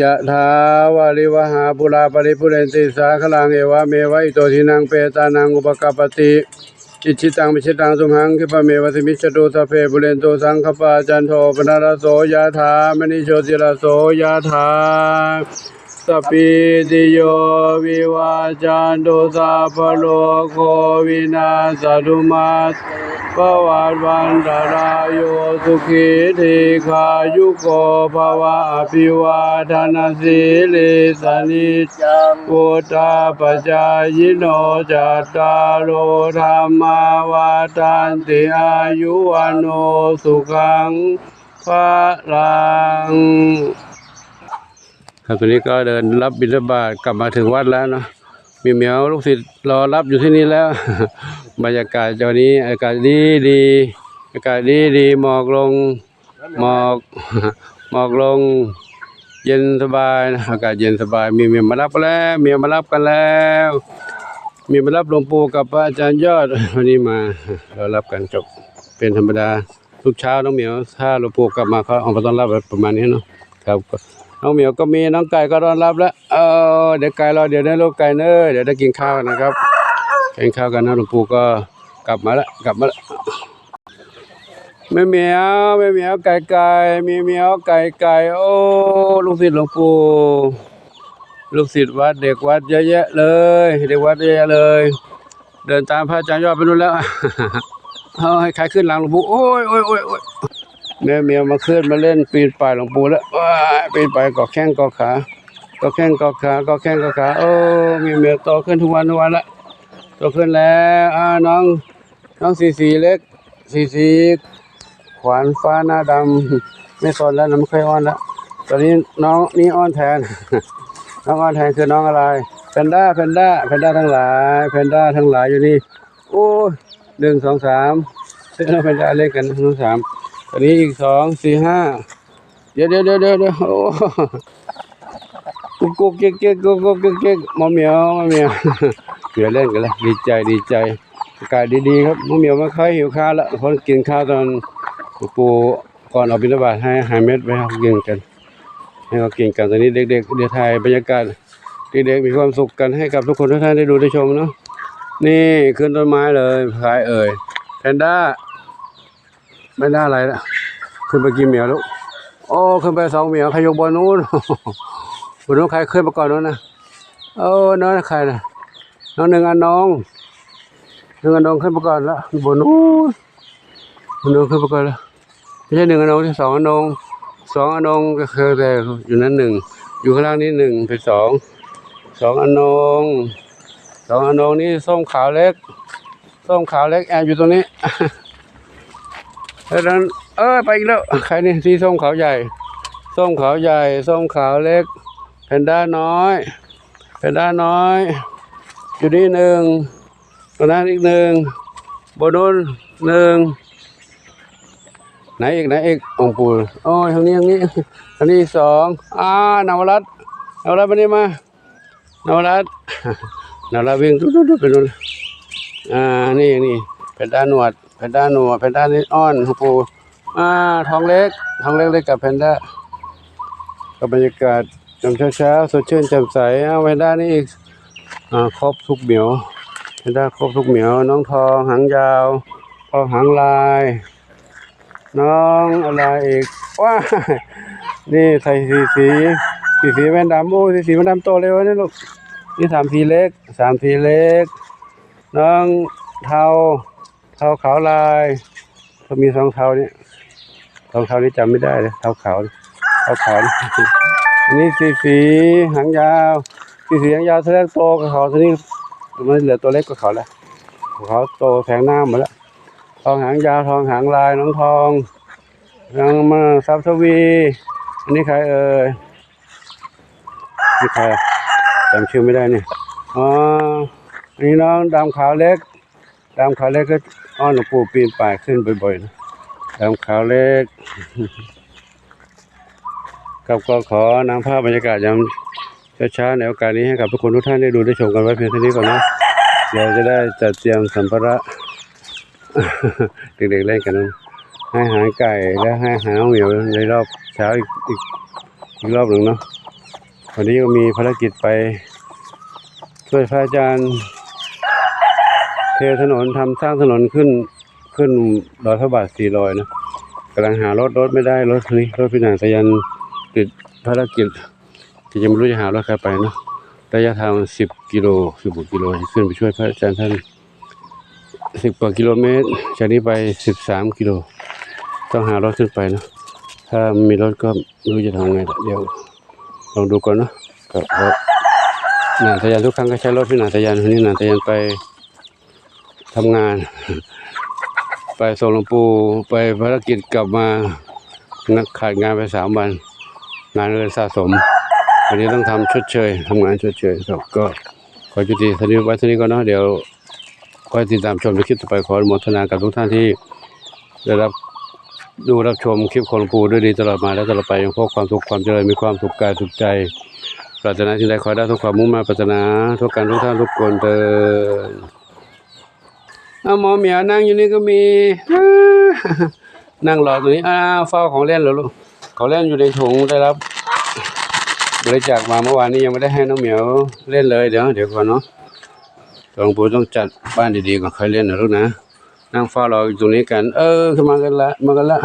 ยะถาวาริวหาปุราปริปุเรนติสาคลังเอวะเมวะอิโตทินังเปตานังอุปกปปติอิชิตังมิชิตังสุมหังคิปะเมวะสิมิจตุสัพเพปุเรนโตสังคปาจันโทปนารโสยะถามณิโชติรโสยะถา สพพิติโยวิวาจันตุสัพโลโควินาสตุมาปวัตวันตรายโยสุขีทีขายุโกภวะอภิวาทนาสีลิสานิจังพุทธาปจายโนจัตตารโอธรรมาวาทันติอายุวันโนสุขังพลัง ครับตอนนี้ก็เดินรับบิณฑบาตกลับมาถึงวัดแล้วเนาะมีเหมียวลูกศิษย์รอรับอยู่ที่นี่แล้ว บรรยากาศตอนนี้อากาศดีดีอากาศดีดีหมอกลงหมอกหมอกลง เย็นสบายนะอากาศเย็นสบาย มีเมียมารับแล้วเมียมารับกันแล้ว มีมารับหลวงปู่กับพระอาจารย์ยอดวันนี้มาเรารับกันจบเป็นธรรมดาทุกเช้าน้องเหมียวถ้าหลวงปู่กลับมาเขาเอามาต้อนรับประมาณนี้เนาะครับ น้องเหมียวก็มีน้องไก่ก็ต้อนรับแล้วเออเดี๋ยวไก่รอเดี๋ยวได้ลูกไก่เนอะเดี๋ยวได้กินข้าวกันนะครับกินข้าวกันนะหลวงปู่ก็กลับมาแล้วกลับมาแล้วแม่เหมียวแม่เหมียวไก่ไก่มีเหมียวไก่ไก่โอ้ลูกศิษย์หลวงปู่ลูกศิษย์วัดเด็กวัดเยอะแยะเลยเด็กวัดเยอะแยะเลย เดินตามพระอาจารย์ยอดไปนู่นแล้วเอาให้ใครขึ้นหลังหลวงปู่โอ้ยโอ้ยโอ้ย แม่เมียมาขึ้นมาเล่นปีนป่ายหลวงปู่แล้วปีนป่ายกาะแข้งกาะขากาะแข้งกาะขากาะแข้งกาะขาโอ้มีเมียโตขึ้นทุกวันทุกวันละโตขึ้นแล้วอ่าน้องน้องสีสีเล็กสีสีขวานฟ้าหน้าดำไม่สนแล้วนะไม่ค่อยอ้อนแล้วตอนนี้น้องนี่อ้อนแทน น้องอ้อนแทนคือน้องอะไรแพนด้าแพนด้าแพนด้าทั้งหลายแพนด้าทั้งหลายอยู่นี่โอ้หนึ่งสองสามเล่นแพนด้าเล่นกันหนึ่งสองสาม อันนี้อีกสองสี่ห้าเดี๋ยวเดี๋ยวเดี๋ยวเดี๋ยวโอ้กุ๊กกุ๊กเก๊กเก๊กกุ๊กกุ๊กเก๊กเก๊กมะเหมียวมะเหมียวเหมียวเล่นกันแล้วดีใจดีใจอากาศดีๆครับมะเหมียวไม่ค่อยหิวข้าวละเพราะกินข้าวตอนปูก่อนเอาบิณฑบาตให้หารเม็ดไปให้เขากินกันให้เขากินกันตอนนี้เด็กๆเดี๋ยวถ่ายบรรยากาศเด็กๆมีความสุขกันให้กับทุกคนทุกท่านได้ดูได้ชมเนาะนี่ขึ้นต้นไม้เลยใครเอ่ยแพนด้า ไม่ได้อะไรละขึ้นไปกินเหมียวล้วโอ้ขึ้นไปสองเหมียวใครยกบนนู้นบนนู้นใครขึ้นมาก่อนนู้นนะเออน้องใครนะน้องหนึ่งอันน้องหนึ่งอันน้องขึ้นมาก่อนแล้วบนนู้นบนนู้นขึ้นมาก่อนแล้วไม่ใช่หนึ่งอันน้องที่สองอันน้องสองอันน้องก็คือแต่อยู่นั้นหนึ่งอยู่ข้างล่างนี้หนึ่งเป็นสองสองอันน้องสองอันน้องนี่ส้มขาวเล็กส้มขาวเล็กแอบอยู่ตรงนี้ แล้วนั้นเออไปอีกแล้วใครนี่สีส้มขาวใหญ่ ส้มขาวใหญ่ ส้มขาวเล็กแพนด้าน้อยแพนด้าน้อย อยู่นี่หนึ่งตรงนั้นอีกหนึ่งบนนู้นหนึ่งไหนอีกไหนอีกองค์ปู่โอ้ยทางนี้ทางนี้ทางนี้สองอ่านาวรัตน์นวรัตน์มานี่มานวรัตน์นวรัตวิ่งตุ๊ดๆไปนู่นอ่านี่นี่แพนด้าหนวด นด้าหนวแพนด้านี่อ้อนปูอ่าทองเล็กทองเล็กเล็กกับแพนด้ากับบรรยากาศยามเช้าๆสดชื่นแจ่มใสเอาแพนด้านี่อีกอ่าครบทุกเหมียวแพนด้าครบทุกเหมียว น้องทองหางยาวทอหางลาย น้องอะไรอีกว้านี่ใส่สีสีสีสีแว่นดำโอ้สีสีแว่นดำโตเร็วนี่ลูกนี่สามสีเล็กสามสีเล็ก น้องเทา เทาขาวลายเขามีสองเทาเนี่ยสองเทานี้จำไม่ได้เลยเทาขาวเทาขาวนี่อันนี้สีสีหางยาวสีสีหางยาวเท่าโตกว่าเขาทีนี้มันเหลือตัวเล็กกว่าเขาแล้วเขาโตแพงหน้าหมดแล้วทองหางยาวทองหางลายน้องทองนางมาซับทวีอันนี้ใครเอ่ยนี่ใครจำชื่อไม่ได้เนี่ยอ๋ออันนี้น้องดำขาวเล็ก ดำขาวเล็กก็อ้อนหลวงปู่ปีนป่ายขึ้นบ่อยๆนะดำขาวเล็กกับก็ขอนำภาพบรรยากาศยามเช้าๆในโอกาสนี้ให้กับทุกคนทุกท่านได้ดูได้ชมกันไว้เพียงเท่านี้ก่อนนะเดี๋ยวจะได้จัดเตรียมสัมภาระเด็กๆเล่นกันนะให้หาไก่และให้หาเหมียวในรอบเช้าอีกอีกอีกรอบหนึ่งเนาะวันนี้ก็มีภารกิจไปช่วยพระอาจารย์ เทถนนทำสร้างถนนขึ้นขึ้นรอยพระบาทสี่รอยนะกำลังหารถรถไม่ได้รถคันนี้รถพิณาสยันติดภารกิจที่จะไม่รู้จะหารถใครไปเนาะระยะทางสิบกิโลสิบกว่ากิโลขึ้นไปช่วยพระอาจารย์ท่านสิบกว่ากิโลเมตรจากนี้ไปสิบสามกิโลต้องหารถขึ้นไปเนาะถ้ามีรถก็ไม่รู้จะทำไงเดี๋ยวลองดูก่อนเนาะก็เพราะนานทยันทุกครั้งก็ใช้รถพี่นานทยันวันนี้นานทยันไป ทำงาน ไปส่งหลวงปู่ไปภารกิจกลับมานักขาดงานไปสามวัน งานเลยสะสมวันนี้ต้องทำชดเชยทำงานชดเชยครับก็ขอจุติท่านี้ไว้ท่านี้ก่อนเนาะเดี๋ยวก็ติดตามชมในคลิปต่อไปขออนุโมทนากับทุกท่านที่ได้รับดูรับชมคลิปของหลวงปู่ด้วยดีตลอดมาและตลอดไปยังพบความสุขความเจริญมีความสุขกายสุขใจปรารถนาที่ใดขอได้ทุกความมุ่งมั่นปรารถนาทุกการทุกท่านทุกคนเติ นอาหมอเหมียวนั่งอยู่นี่ก็มี นั่งรอตรงนี้อ้าวเฝ้าของเล่นเหรอลูกของเล่นอยู่ในถุงได้รับบริจาคมาเมื่อวานนี้ยังไม่ได้ให้น้องเหมียวเล่นเลยเดี๋ยวเดี๋ยวก่อนเนาะหลวงปู่ต้องจัดบ้านดีๆก่อนค่อยเล่นนะลูกนะ นั่งเฝ้ารออยู่ตรงนี้กัน เออขึ้นมากันละมากันละ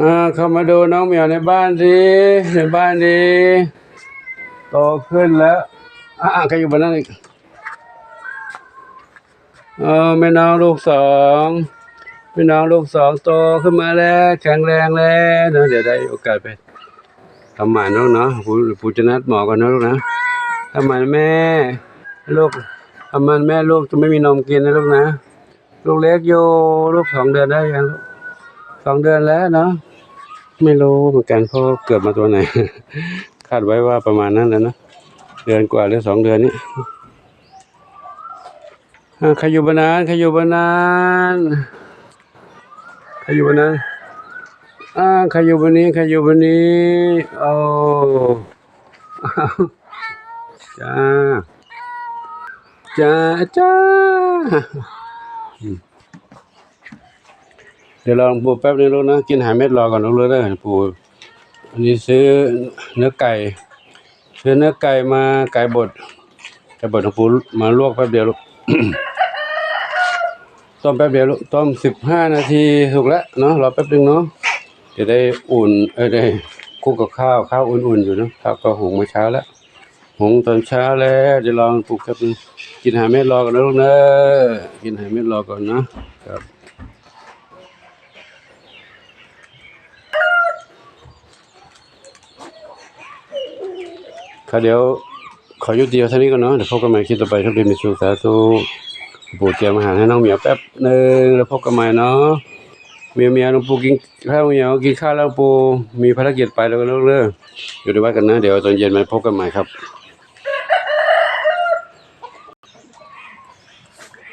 อ่าเข้ามาดูน้องเหมียวในบ้านสิในบ้านดีโตขึ้นแล้วอ่าใครอยู่บนนั้นอีกเออแม่น้องลูกสองแม่น้องลูกสองโตขึ้นมาแล้ว แข็งแรงแล้วเนะเดี๋ยวได้โอกาสไปทำหมันแล้วเนาะผู้ผู้จะนัดหมอกันนะลูกนะทำหมันแม่ลูกทำหมันแม่ลูกจะไม่มีนมกินนะลูกนะ ลูกเล็กอยู่ลูกสองเดือนได้ยังลูก สองเดือนแล้วเนาะไม่รู้เหมือนกันเพราะเกิดมาตัวไหน คาดไว้ว่าประมาณนั้นแหล้วนะเดือนกว่าหรือสองเดือนนี้อ่าใครอยู่บ้านนั้นใครอยู่บ้านนั้นใครอยู่บ้านอ่าใครอยู่บ้านนี้ใครอยู่บ้านนี้โอ้จ้าจ้าจ้าอืม เดี๋ยวลองปูแป๊บนึงลูกนะกินหาเม็ดรอก่อนลูกเลยนะปูอันนี้ซื้อเนื้อไก่ ซื้อเนื้อไก่มาไก่บดไก่บดของปูมาลวกแป๊บเดียวลูกต้มแป๊บเดียวลูกต้มสิบห้านาทีถูกแล้วเนาะรอแป๊บนึงเนาะจะได้อุ่นเออได้คลุกกับข้าวข้าวอุ่นๆอยู่เนาะข้าวก็หุงมาเช้าแล้วหุงตอนเช้าแล้วจะลองปลุกแป๊บนึงกินหาเม็ดรอก่อนนะลูกเนอะกินหาเม็ดรอก่อนนะครับ ค่ะเดี๋ยวขอยุติเดียวเท่านี้ก่อนเนาะเดี๋ยวพบกันใหม่คลิปต่อไปถ้าเป็นมิสุสาธุปู่เตรียมอาหารให้น้องเหมียวแป๊บหนึ่งแล้วพบกันใหม่เนาะเมียเมียน้องปู่กินข้าวเหมียวกินข้าวแล้วปู่มีภารกิจไปแล้วก็เลิกเลิกอยู่ในวัดกันนะเดี๋ยวตอนเย็นมาพบกันใหม่ครับ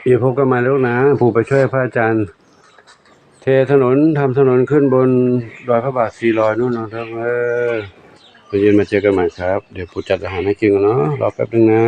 เดี๋ยวพบกันใหม่ล้วนะปู่ไปช่วยพระอาจารย์ เทถนนทำถนนขึ้นบนดอยพระบาทสีลอยนู่นนะครับเออตอน พยืนมาเจอกันใหม่ครับ เดี๋ยวปู่จัดอาหารให้กินกันเนาะ รอแป๊บนึงนะ